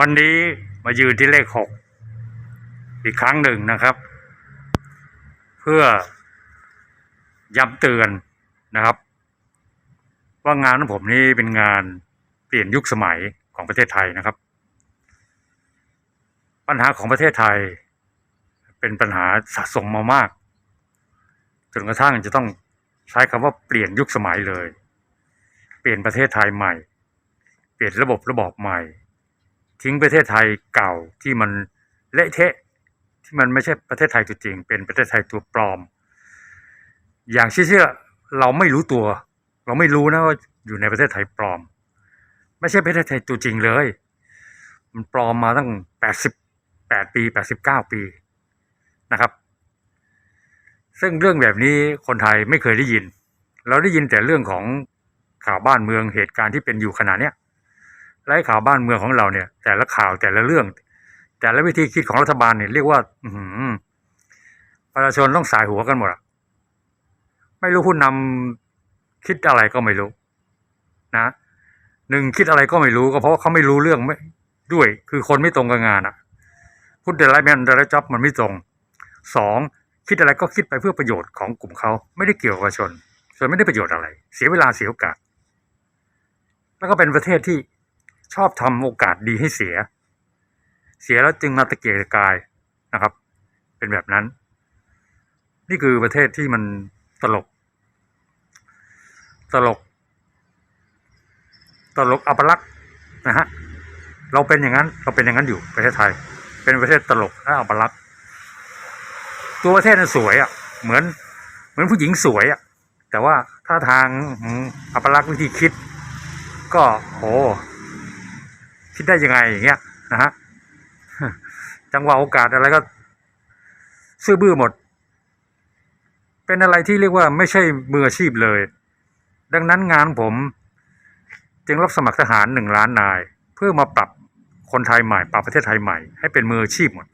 วันนี้มายืนที่เลขหกอีกครั้งหนึ่งนะครับ เพื่อย้ำเตือนนะครับ ว่างานของผมนี้เป็นงานเปลี่ยนยุคสมัยของประเทศไทยนะครับ ปัญหาของประเทศไทย เป็นปัญหาสะสมมามากจนกระทั่งจะต้องใช้คำว่าเปลี่ยนยุคสมัยเลย เปลี่ยนประเทศไทยใหม่ เปลี่ยนระบบระบอบใหม่ ทิ้งประเทศไทยเก่าที่มันเละเทะที่มันไม่ใช่ประเทศไทยตัวจริง เป็นประเทศไทยตัวปลอม อย่างเชื่อๆเราไม่รู้ตัว เราไม่รู้นะว่าอยู่ในประเทศไทยปลอม ไม่ใช่ประเทศไทยตัวจริงเลย มันปลอมมาตั้งแปดสิบแปดปีแปดสิบเก้าปีนะครับ ซึ่งเรื่องแบบนี้คนไทยไม่เคยได้ยิน เราได้ยินแต่เรื่องของข่าวบ้านเมืองเหตุการณ์ที่เป็นอยู่ขณะเนี้ย ไอ้ข่าวบ้านเมืองของเราเนี่ย แต่ละข่าวแต่ละเรื่อง แต่ละวิธีคิดของรัฐบาลเนี่ยเรียกว่า อือหือประชาชนต้องสายหัวกันหมดอะไม่รู้ผู้นำคิดอะไรก็ไม่รู้ นะหนึ่งคิดอะไรก็ไม่รู้ก็เพราะเขาไม่รู้เรื่องไม่ด้วย คือคนไม่ตรงกับงานอะพูดแต่ไรแมนแต่ละจ็อบมันไม่ตรงสองคิดอะไรก็คิดไปเพื่อประโยชน์ของกลุ่มเขาไม่ได้เกี่ยวกับประชาชนส่วนไม่ได้ประโยชน์อะไร เสียเวลาเสียโอกาส แล้วก็เป็นประเทศที่ ชอบทำโอกาสดีให้เสีย เสียแล้วจึงมาตะเกียกตะกายนะครับ เป็นแบบนั้น นี่คือประเทศที่มันตลก ตลก ตลกอัปลักษณ์นะฮะเราเป็นอย่างนั้น เราเป็นอย่างนั้นอยู่ประเทศไทย เป็นประเทศตลกและอัปลักษณ์ตัวประเทศนั้นสวยอะ เหมือน เหมือนผู้หญิงสวยอะ แต่ว่าถ้าทางอัปลักษณ์วิธีคิด ก็โห คิดได้ยังไงอย่างเงี้ยนะฮะจังหวะโอกาสอะไรก็ ซื่อบื้อหมด เป็นอะไรที่เรียกว่าไม่ใช่มืออาชีพเลย ดังนั้นงานผม จึงรับสมัครทหารหนึ่งล้านนาย เพื่อมาปรับคนไทยใหม่ ปรับประเทศไทยใหม่ให้เป็นมืออาชีพหมด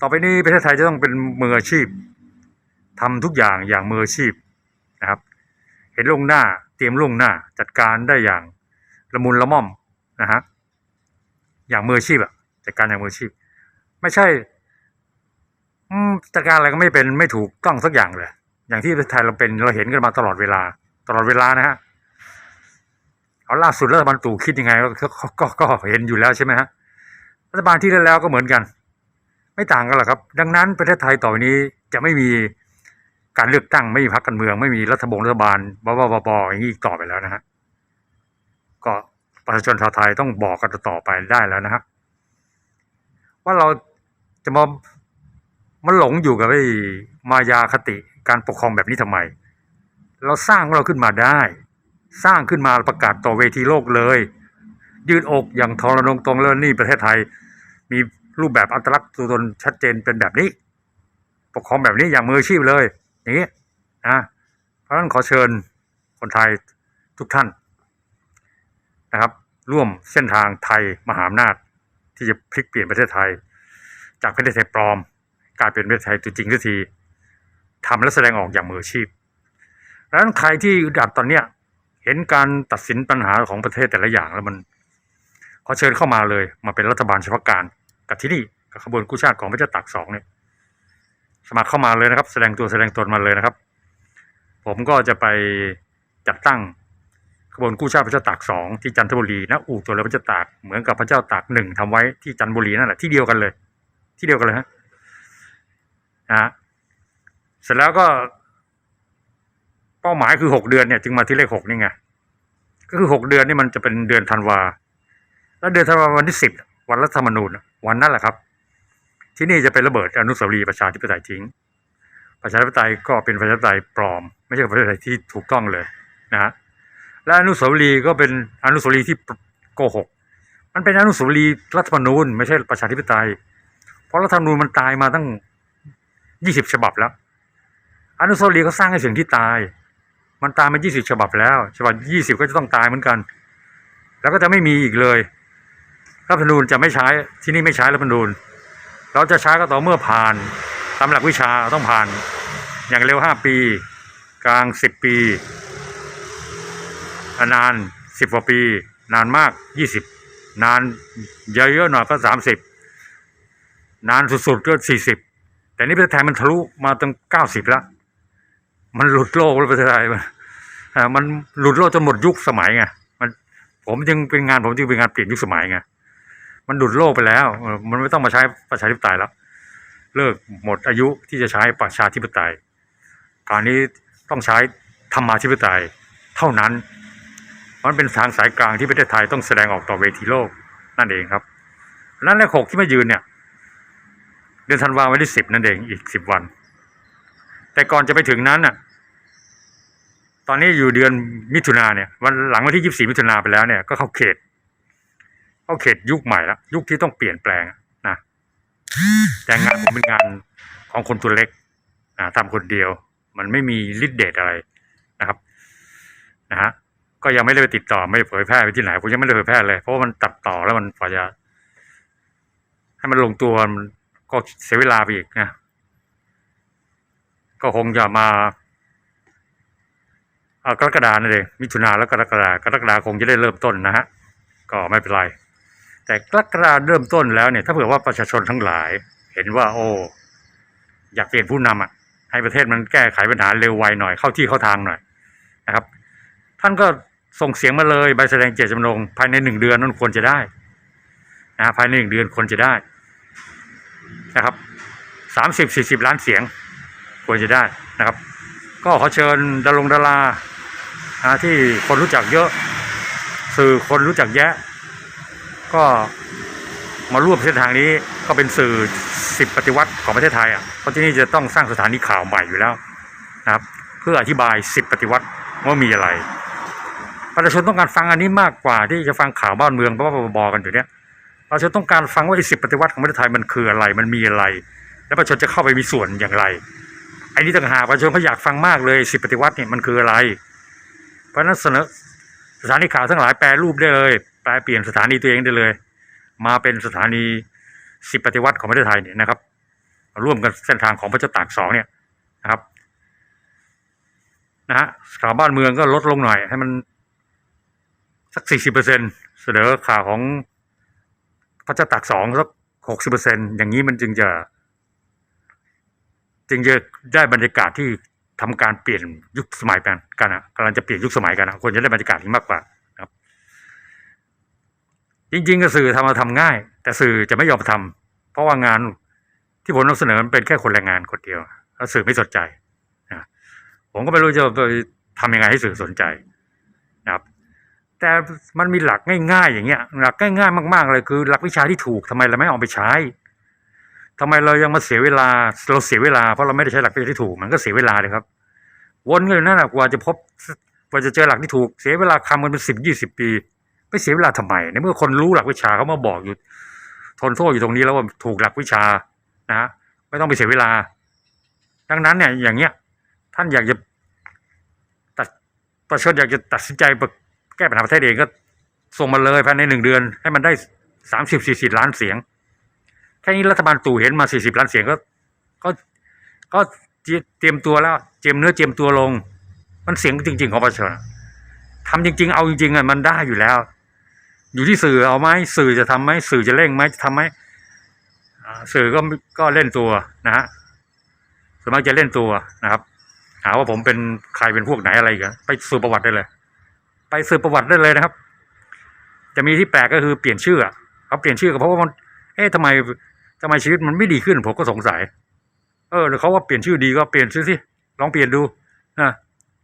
ต่อไปนี้ประเทศไทยจะต้องเป็นมืออาชีพทำทุกอย่างอย่างมืออาชีพนะครับ เห็นลงหน้าเตรียมลงหน้าจัดการได้อย่างละมุนละม่อม นะฮะอย่างมืออาชีพอะจัดการอย่างมืออาชีพ ไม่ใช่จัดการอะไรก็ไม่เป็นไม่ถูกต้องสักอย่างเลย อย่างที่ไทยเราเป็นเราเห็นกันมาตลอดเวลา ตลอดเวลานะฮะเอาล่าสุดรัฐบาลตู่คิดยังไงก็ก็ก็ก็เห็นอยู่แล้วใช่ไหมฮะรัฐบาลที่แล้วก็เหมือนกัน ไม่ต่างกันหรอกครับ ดังนั้นประเทศไทยต่อไปนี้จะไม่มีการเลือกตั้งไม่มีพรรคการเมือง ไม่มีรัฐบงรัฐบาลบบบบบอย่างนี้ต่อไปแล้วนะฮะก็ ประชาชนชาวไทยต้องบอกกันต่อไปได้แล้วนะครับ ว่าเราจะมามันหลงอยู่กับไอ้มายาคติการปกครองแบบนี้ทำไม เราสร้างเราขึ้นมาได้ สร้างขึ้นมาประกาศต่อเวทีโลกเลย ยืดอกอย่างทรนงตรงแล้วนี่ประเทศไทย มีรูปแบบอัตลักษณ์ตัวตนชัดเจนเป็นแบบนี้ ปกครองแบบนี้อย่างมืออาชีพเลยอย่างนี้นะเพราะฉะนั้นขอเชิญคนไทยทุกท่านนะครับ ร่วมเส้นทางไทยมหาอำนาจ ที่จะพลิกเปลี่ยนประเทศไทย จากประเทศไทยปลอม กลายเป็นประเทศไทยตัวจริงทันทีทำและแสดงออกอย่างมืออาชีพดังนั้นใครที่อึดอัดตอนเนี้ยเห็นการตัดสินปัญหาของประเทศแต่ละอย่างแล้วมันขอเชิญเข้ามาเลย มาเป็นรัฐบาลเฉพาะการกับที่นี่กับขบวนกู้ชาติของพระเจ้าตากสองเนี่ยสมัครเข้ามาเลยนะครับ แสดงตัวแสดงตนมาเลยนะครับ ผมก็จะไปจัดตั้ง ขบวนกู้ชาติพระเจ้าตากสองที่จันทบุรีณอู่ตัวเรือพระเจ้าตากเหมือนกับพระเจ้าตากหนึ่งทำไว้ที่จันทบุรีนั่นแหละที่เดียวกันเลย ที่เดียวกันเลยฮะนะฮะเสร็จแล้วก็ เป้าหมายคือหกเดือนเนี่ย จึงมาที่เลขหกนี่ไงก็คือหกเดือนนี่มันจะเป็นเดือนธันวาแล้วเดือนธันวาวันที่สิบวันรัฐธรรมนูญวันนั้นแหละครับ ที่นี่จะเป็นระเบิดอนุสาวรีย์ประชาธิปไตยทิ้ง ประชาธิปไตยก็เป็นประชาธิปไตยปลอม ไม่ใช่ประชาธิปไตยที่ถูกต้องเลยนะฮะ และอนุสาวรีย์ก็เป็นอนุสาวรีย์ที่โกหก มันเป็นอนุสาวรีย์รัฐธรรมนูญไม่ใช่ประชาธิปไตย เพราะรัฐธรรมนูญมันตายมาตั้งยี่สิบฉบับแล้ว อนุสาวรีย์ก็สร้างให้สิ่งที่ตาย มันตายมายี่สิบฉบับแล้ว ฉบับยี่สิบก็จะต้องตายเหมือนกัน แล้วก็จะไม่มีอีกเลย รัฐธรรมนูญจะไม่ใช้ที่นี่ไม่ใช้รัฐธรรมนูญ เราจะใช้ก็ต่อเมื่อผ่านตามหลักวิชาต้องผ่าน อย่างเร็วห้าปี กลางสิบปี นานสิบกว่าปี นานมากยี่สิบนานเยอะๆหน่อยก็สามสิบนานสุดๆก็สี่สิบแต่นี่ประเทศไทยมันทะลุมาตั้งเก้าสิบแล้วมันหลุดโลกแล้วประเทศไทยมันมันหลุดโลกจนหมดยุคสมัยไงมันผมจึงเป็นงานผมจึงเป็นงานเปลี่ยนยุคสมัยไงมันหลุดโลกไปแล้ว มันไม่ต้องมาใช้ประชาธิปไตยแล้ว เลิกหมดอายุที่จะใช้ประชาธิปไตยคราวนี้ต้องใช้ธรรมาธิปไตยเท่านั้น มันเป็นทางสายกลางที่ประเทศไทยต้องแสดงออกต่อเวทีโลกนั่นเองครับนั้นเลขหกที่มายืนเนี่ยเดือนธันวาวันที่สิบนั่นเองอีกสิบวัน แต่ก่อนจะไปถึงนั้นน่ะ ตอนนี้อยู่เดือนมิถุนาเนี่ย วันหลังวันที่ยี่สี่มิถุนาไปแล้วเนี่ยก็เข้าเขต เข้าเขตยุคใหม่ละยุคที่ต้องเปลี่ยนแปลงนะแต่งานผมเป็นงานของคนตัวเล็กอ่าทำคนเดียว มันไม่มีฤทธิ์เดชอะไรนะครับ นะฮะ ก็ยังไม่ได้ไปติดต่อไม่ได้เผยแพร่ไปที่ไหนผมยังไม่ได้เผยแพร่เลย เพราะว่ามันตัดต่อแล้วมันกว่าจะให้มันลงตัวมันก็เสียเวลาไปอีกนะก็คงจะมาเอ่อกรกฎานั่นเองมิถุนาแล้วกรกฎากรกฎาคงจะได้เริ่มต้นนะฮะก็ไม่เป็นไร แต่กรกฎาเริ่มต้นแล้วเนี่ย ถ้าเผื่อว่าประชาชนทั้งหลาย เห็นว่า โอ้อยากเปลี่ยนผู้นำอะ ให้ประเทศมันแก้ไขปัญหาเร็วไวหน่อยเข้าที่เข้าทางหน่อยนะครับ ท่านก็ ส่งเสียงมาเลยใบแสดงเจตจำนงภายในหนึ่งเดือนนั้นควรจะได้นะภายในหนึ่งเดือนควรจะได้นะครับสามสิบสี่สิบล้านเสียงควรจะได้นะครับ ก็ขอเชิญดารงดาราอ่าที่คนรู้จักเยอะ สื่อคนรู้จักแยะ ก็มาร่วมเส้นทางนี้ก็เป็นสื่อสิบปฏิวัติของประเทศไทยอะเพราะที่นี่จะต้องสร้างสถานีข่าวใหม่อยู่แล้วนะครับ เพื่ออธิบายสิบปฏิวัติว่ามีอะไร ประชาชนต้องการฟังอันนี้มากกว่าที่จะฟังข่าวบ้านเมืองเพราะว่าบอกันอยู่เนี้ยประชาชนต้องการฟังว่าไอ้สิบปฏิวัติของประเทศไทยมันคืออะไร มันมีอะไร และประชาชนจะเข้าไปมีส่วนอย่างไรไอ้นี่ต่างหากประชาชนเขาอยากฟังมากเลยสิบปฏิวัติเนี่ยมันคืออะไร เพราะนั้นเสนอสถานีข่าวทั้งหลายแปลรูปได้เลยแปลเปลี่ยนสถานีตัวเองได้เลย มาเป็นสถานีสิบปฏิวัติของประเทศไทยเนี่ยนะครับ ร่วมกันเส้นทางของพระเจ้าตากสองเนี่ยนะครับนะฮะข่าวบ้านเมืองก็ลดลงหน่อยให้มัน สักสี่สิบเปอร์เซ็นเสนอข่าวของพระเจ้าตากสองสักหกสิบเปอร์เซ็นอย่างนี้มันจึงจะ จึงจะได้บรรยากาศที่ทำการเปลี่ยนยุคสมัยกันกันอะกำลังจะเปลี่ยนยุคสมัยกันอะควรจะได้บรรยากาศที่มากกว่านะครับ จริง ๆ ก็สื่อทำมาทำง่าย แต่สื่อจะไม่ยอมทำเพราะว่างานที่ผมนำเสนอมันเป็นแค่คนแรงงานคนเดียวแล้วสื่อไม่สนใจนะผมก็ไม่รู้จะไปทำยังไงให้สื่อสนใจนะครับ แต่มันมีหลักง่ายๆ อย่างเงี้ย หลักง่ายๆ มากๆ เลยคือ หลักวิชาที่ถูกทำไมเราไม่เอาไปใช้ทำไมเรายังมาเสียเวลาเราเสียเวลาเพราะเราไม่ได้ใช้หลักวิชาที่ถูก มันก็เสียเวลาเลยครับ วนกันอยู่นั่นแหละกว่าจะพบกว่าจะเจอหลักที่ถูก เสียเวลาคำกันเป็นสิบยี่สิบปีไม่เสียเวลาทำไมในเมื่อคนรู้หลักวิชาเขามาบอกอยู่ทนโทษอยู่ตรงนี้แล้วว่าถูกหลักวิชานะฮะไม่ต้องไปเสียเวลา ดังนั้นเนี่ยอย่างเงี้ย ท่านอยากจะตัดประชาชนอยากจะตัดสินใจ ก้ปัญหาประเทศเองก็ส่งมาเลยภายในหนึ่งเดือน ให้มันได้สามสิบสี่สิบล้านเสียง แค่นี้รัฐบาลตู่เห็นมาสี่สิบล้านเสียงก็ ก็ก็เตรียมตัวแล้วเจียมเนื้อเจียมตัวลง มันเสียงจริง ๆ ของประชาชนทำจริง ๆ เอาจริงๆอะมันได้อยู่แล้ว อยู่ที่สื่อเอาไหมสื่อจะทำไหมสื่อจะเร่งไหมจะทำไหมสื่อก็ก็เล่นตัวนะฮะส่วนมากจะเล่นตัวนะครับ หาว่าผมเป็นใครเป็นพวกไหนอะไรกันไปสืบประวัติได้เลย ไปสืบประวัติได้เลยนะครับ จะมีที่แปลกก็คือเปลี่ยนชื่ออะเขาเปลี่ยนชื่อก็เพราะว่ามัน เอ๊ะทำไมทำไมชีวิตมันไม่ดีขึ้นผมก็สงสัย เออหรือเขาว่าเปลี่ยนชื่อดีก็เปลี่ยนชื่อสิลองเปลี่ยนดูนะ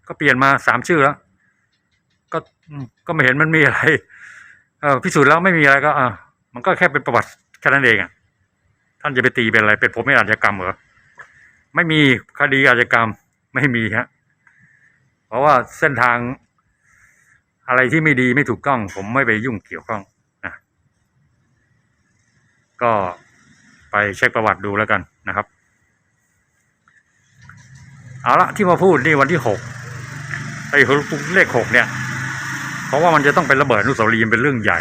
ก็เปลี่ยนมาสามชื่อแล้ว ก็ก็ไม่เห็นมันมีอะไร เออพิสูจน์แล้วไม่มีอะไรก็อ่ามันก็แค่เป็นประวัติแค่นั้นเองอะท่านจะไปตีเป็นอะไร เป็นผมไม่อาชญากรรมเหรอไม่มีคดีอาชญากรรมไม่มีฮะเพราะว่าเส้นทาง อะไรที่ไม่ดีไม่ถูกต้อง ผมไม่ไปยุ่งเกี่ยวข้องนะก็ไปเช็คประวัติดูแล้วกันนะครับ เอาละที่มาพูดนี่วันที่หกไอ้เลขหกเนี่ย เพราะว่ามันจะต้องเป็นระเบิดนุสาวรีย์เป็นเรื่องใหญ่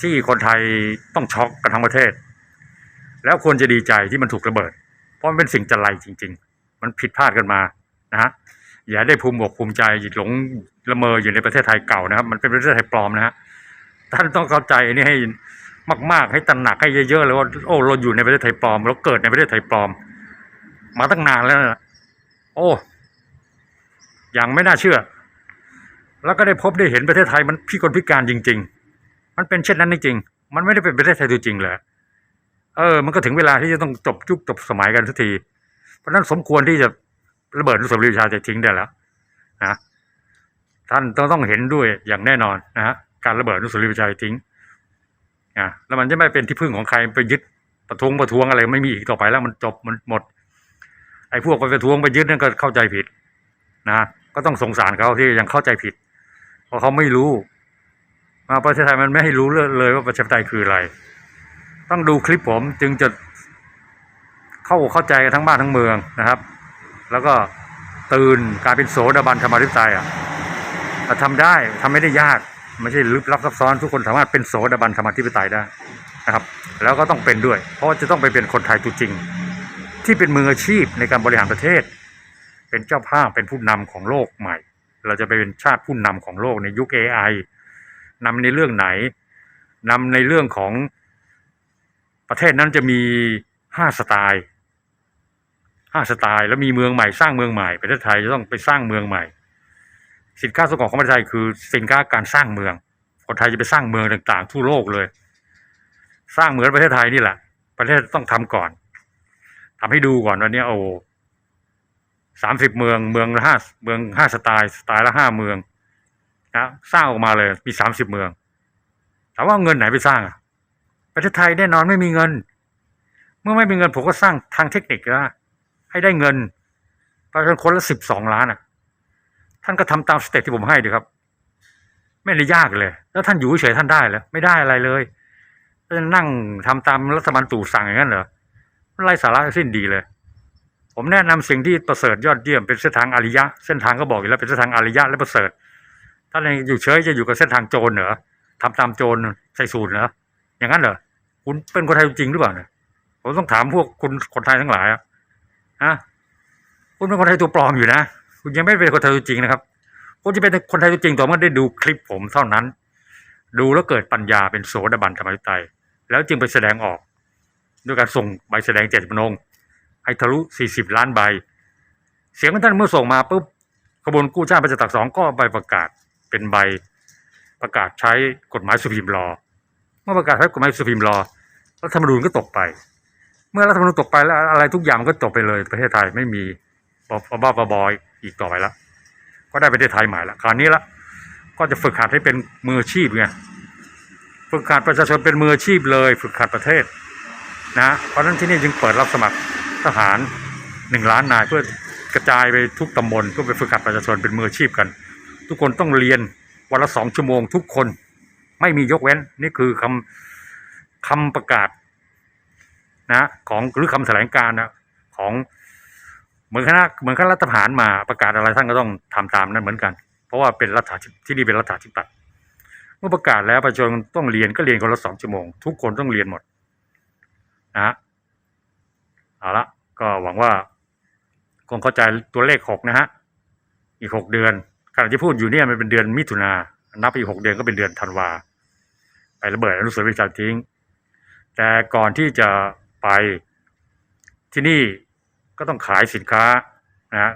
ที่คนไทยต้องช็อกกันทั้งประเทศ แล้วควรจะดีใจที่มันถูกระเบิด เพราะมันเป็นสิ่งจันไรจริง ๆ มันผิดพลาดกันมานะฮะ อย่าได้ภูมิอกภูมิใจหลงละเมออยู่ในประเทศไทยเก่านะครับ มันเป็นประเทศไทยปลอมนะฮะท่านต้องเข้าใจอันนี่ให้มาก ๆ ให้ตระหนักให้เยอะๆเลยว่าโอ้เราอยู่ในประเทศไทยปลอมเราเกิดในประเทศไทยปลอม มาตั้งนานแล้วนะโอ้อย่างไม่น่าเชื่อ แล้วก็ได้พบได้เห็นประเทศไทยมันพิกลพิการจริง ๆ มันเป็นเช่นนั้นจริงมันไม่ได้เป็นประเทศไทยตัวจริงเลยเออ มันก็ถึงเวลาที่จะต้องจบยุคจบสมัยกันทุกที เพราะนั้นสมควรที่จะ ระเบิดอนุสาวรีย์ชาจะทิ้งได้แล้วนะท่านต้องต้องเห็นด้วยอย่างแน่นอนนะฮะการระเบิดอนุสาวรีย์ชาจะทิ้งอะแล้วมันจะไม่เป็นที่พึ่งของใครไปยึดประท้วงประท้วงอะไรไม่มีอีกต่อไปแล้วมันจบมันหมด ไอ้พวกไปประท้วงไปยึดนั่นก็เข้าใจผิดนะก็ต้องสงสารเขาที่ยังเข้าใจผิด เพราะเขาไม่รู้มาประเทศไทยมันไม่ให้รู้เลยว่าประชาธิปไตยคืออะไร ต้องดูคลิปผมจึงจะเข้าเข้าใจกันทั้งบ้านทั้งเมืองนะครับ แล้วก็ตื่นกลายเป็นโสดาบันธรรมาธิปไตยอะแต่ทำได้ทำไม่ได้ยากไม่ใช่ลึกลับซับซ้อนทุกคนสามารถเป็นโสดาบันธรรมาธิปไตยได้นะครับ แล้วก็ต้องเป็นด้วย เพราะว่าจะต้องไปเป็นคนไทยตัวจริง ที่เป็นมืออาชีพในการบริหารประเทศ เป็นเจ้าภาพเป็นผู้นำของโลกใหม่ เราจะไปเป็นชาติผู้นำของโลกในยุค AI นำในเรื่องไหนนำในเรื่องของประเทศนั้นจะมีห้าสไตล์ ห้าสไตล์แล้วมีเมืองใหม่สร้างเมืองใหม่ประเทศไทยจะต้องไปสร้างเมืองใหม่ สินค้าส่งออกของประเทศไทยคือสินค้าการสร้างเมืองคนไทยจะไปสร้างเมืองต่างๆ ทั่วโลกเลย สร้างเหมือนประเทศไทยนี่แหละ ประเทศต้องทำก่อนทำให้ดูก่อนวันนี้โอ้สามสิบเมืองเมืองละห้าเมืองห้าสไตล์สไตล์ละห้าเมืองนะสร้างออกมาเลยมีสามสิบเมืองถามว่าเงินไหนไปสร้างอะประเทศไทยแน่นอนไม่มีเงิน เมื่อไม่มีเงินผมก็สร้างทางเทคนิคนะ ให้ได้เงินประชาชนคนละสิบสองล้านอะ ท่านก็ทำตามสเต็ปที่ผมให้ดีครับ ไม่ได้ยากเลย แล้วท่านอยู่เฉยท่านได้เหรอไม่ได้อะไรเลยจะนั่งทำตามรัฐบาลตู่สั่งอย่างนั้นเหรอไร้สาระสิ้นดีเลย ผมแนะนำสิ่งที่ประเสริฐยอดเยี่ยมเป็นเส้นทางอริยะ เส้นทางก็บอกอยู่แล้วเป็นเส้นทางอริยะและประเสริฐท่านอยู่เฉยจะอยู่กับเส้นทางโจรเหรอทำตามโจรใส่สูตรเหรออย่างนั้นเหรอคุณเป็นคนไทยจริงหรือเปล่าเนี่ยผมต้องถามพวกคุณคนไทยทั้งหลายอะ ฮะคุณเป็นคนไทยตัวปลอมอยู่นะคุณยังไม่เป็นคนไทยตัวจริงนะครับคุณจะเป็นคนไทยตัวจริงต่อเมื่อได้ดูคลิปผมเท่านั้น ดูแล้วเกิดปัญญาเป็นโสดาบันธรรมยุไตยแล้วจึงไปแสดงออกด้วยการส่งใบแสดงเจตจำนงให้ทะลุ40 ล้านใบ เสียงของท่านเมื่อส่งมาปุ๊บขบวนกู้ชาติประจักษ์สองก็ใบประกาศเป็นใบประกาศใช้กฎหมายสุพิมพ์รอเมื่อประกาศใช้กฎหมายสุพิมพ์รอรัฐธรรมนูญก็ตกไป เมื่อรัฐธรรมนูญตกไปแล้วอะไรทุกอย่างมันก็จบไปเลยประเทศไทยไม่มีบบ้าบอยอีกต่อไปแล้วก็ได้ประเทศไทยใหม่ละคราวนี้ละก็จะฝึกหัดให้เป็นมืออาชีพไงฝึกหัดประชาชนเป็นมืออาชีพเลย ฝึกหัดประเทศนะเพราะฉะนั้นที่นี่จึงเปิดรับสมัครทหารหนึ่งล้านนายเพื่อกระจายไปทุกตำบลก็ไปฝึกหัดประชาชนเป็นมืออาชีพกัน ทุกคนต้องเรียนวันละสองชั่วโมงทุกคนไม่มียกเว้นนี่คือคำคำประกาศ นะของหรือคำแถลงการนะของเหมือนคณะเหมือนคณะรัฐประหารมาประกาศอะไรท่านก็ต้องทำตามนั้นเหมือนกัน เพราะว่าเป็นรัฐาธิที่นี่เป็นรัฐาธิปัตย์เมื่อประกาศแล้วประชาชนต้องเรียนก็เรียนคนละสองชั่วโมง ทุกคนต้องเรียนหมดนะฮะเอาละก็หวังว่าคงเข้าใจตัวเลขหกนะฮะอีกหกเดือนขณะที่พูดอยู่เนี่ยมันเป็นเดือนมิถุนานับไปอีกหกเดือนก็เป็นเดือนธันวาไประเบิดอนุสาวรีย์ประชาทิ้งแต่ก่อนที่จะ ไป ที่นี่ก็ต้องขายสินค้านะ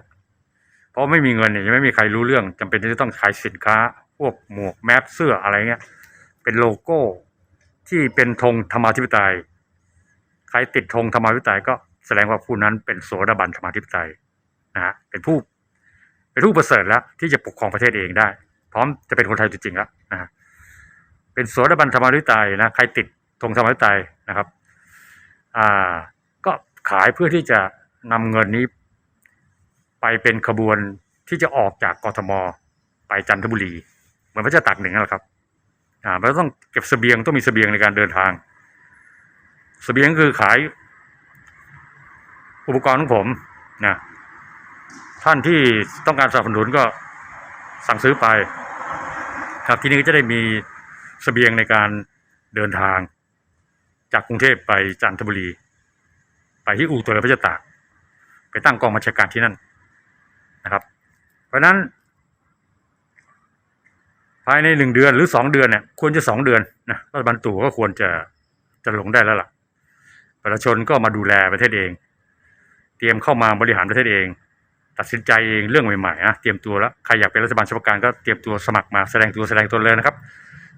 เพราะไม่มีเงินเนี่ยยังไม่มีใครรู้เรื่องจำเป็นที่จะต้องขายสินค้า พวกหมวกแมสเสื้ออะไรเงี้ย เป็นโลโก้ที่เป็นธงธรรมาธิปไตย ใครติดธงธรรมาธิปไตยก็แสดงว่าผู้นั้นเป็นโสดาบันธรรมาธิปไตยนะฮะเป็นผู้เป็นผู้ประเสริฐแล้วที่จะปกครองประเทศเองได้ พร้อมจะเป็นคนไทยจริงๆแล้วนะฮะเป็นโสดาบันธรรมาธิปไตยนะใครติดธงธรรมาธิปไตยนะครับ อ่าก็ขายเพื่อที่จะนำเงินนี้ ไปเป็นขบวนที่จะออกจากกทม ไปจันทบุรี เหมือนพระเจ้าตากหนึ่งนั่นแหละครับอ่ามันต้องเก็บเสบียงต้องมีเสบียงในการเดินทางเสบียงคือขาย อุปกรณ์ของผมนะท่านที่ต้องการสนับสนุนก็สั่งซื้อไป ครับที่นี้ก็จะได้มีเสบียงในการเดินทาง จากกรุงเทพไปจันทบุรี ไปที่อู่ตัวเรือพระเจ้าตาก ไปตั้งกองบัญชาการที่นั่นนะครับ เพราะฉะนั้น ภายในหนึ่งเดือนหรือสองเดือนเนี่ยควรจะสองเดือนนะรัฐบาลตู่ก็ควรจะจะลงได้แล้วล่ะ ประชาชนก็มาดูแลประเทศเอง เตรียมเข้ามาบริหารประเทศเอง ตัดสินใจเองเรื่องใหม่ๆนะเตรียมตัวแล้วใครอยากเป็นรัฐบาลเฉพาะการก็เตรียมตัวสมัครมาแสดงตัวแสดงตนเลยนะครับ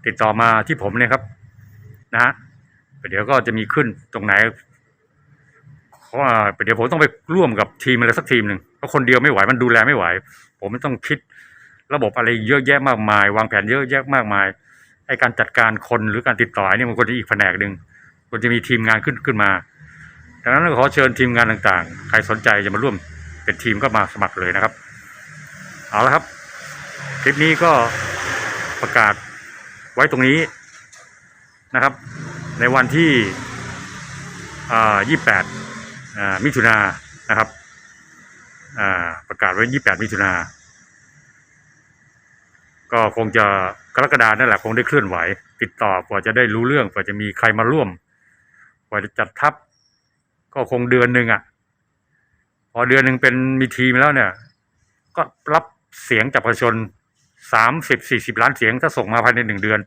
ติดต่อมาที่ผมเนี่ยครับนะฮะ เดี๋ยวก็จะมีขึ้นตรงไหนเพราะเดี๋ยวผมต้องไปร่วมกับทีมอะไรสักทีมหนึ่งเพราะคนเดียวไม่ไหวมันดูแลไม่ไหว ผมไม่ต้องคิดระบบอะไรเยอะแยะมากมาย วางแผนเยอะแยะมากมายไอการจัดการคนหรือการติดต่อเนี่ยมันควรจะอีกแผนกหนึ่งควรจะมีทีมงานขึ้นขึ้นมาดังนั้นขอเชิญทีมงานต่างๆ ใครสนใจจะมาร่วมเป็นทีมก็มาสมัครเลยนะครับ เอาละครับ คลิปนี้ก็ประกาศไว้ตรงนี้นะครับ ในวันที่ 28 มิถุนานะครับ ประกาศไว้ 28 มิถุนาก็คงจะกรกฎานั่นแหละคงได้เคลื่อนไหว ติดต่อกว่าจะได้รู้เรื่องกว่าจะมีใครมาร่วม กว่าจะจัดทัพ ก็คงเดือนหนึ่งอะ พอเดือนหนึ่งเป็นมีทีมแล้วเนี่ย ก็รับเสียงจากประชาชนสามสิบสี่สิบล้านเสียงถ้าส่งมาภายในหนึ่งเดือน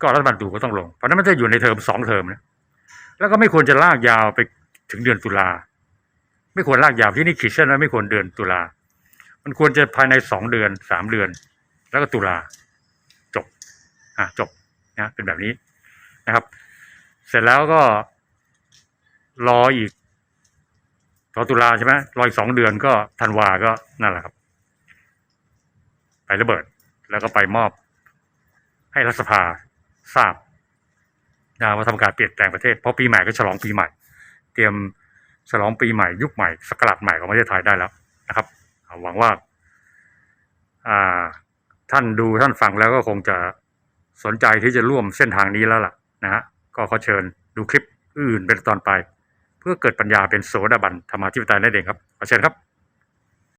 ก็รัฐบาลตู่ก็ต้องลง เพราะนั้นมันจะอยู่ในเทอมสองเทอมนะแล้วก็ไม่ควรจะลากยาวไปถึงเดือนตุลาไม่ควรลากยาวที่นี่ขีดเส้นไว้ไม่ควรเดือนตุลามันควรจะภายในสองเดือนสามเดือน แล้วก็ตุลาจบอะจบนะเป็นแบบนี้นะครับ เสร็จแล้วก็รออีกรอตุลาใช่ไหมรออีกสองเดือนก็ธันวาก็นั่นแหละครับ ไประเบิด แล้วก็ไปมอบให้รัฐสภา ทราบนะว่าทำการเปลี่ยนแปลงประเทศเพราะปีใหม่ก็ฉลองปีใหม่ เตรียมฉลองปีใหม่ยุคใหม่สกราชใหม่ของประเทศไทยได้แล้วนะครับ หวังว่าอ่าท่านดูท่านฟังแล้วก็คงจะสนใจที่จะร่วมเส้นทางนี้แล้วล่ะนะฮะก็ขอเชิญดูคลิปอื่นเป็นตอนไป เพื่อเกิดปัญญาเป็นโสดาบันธรรมาธิปไตยนั่นเองครับขอเชิญครับ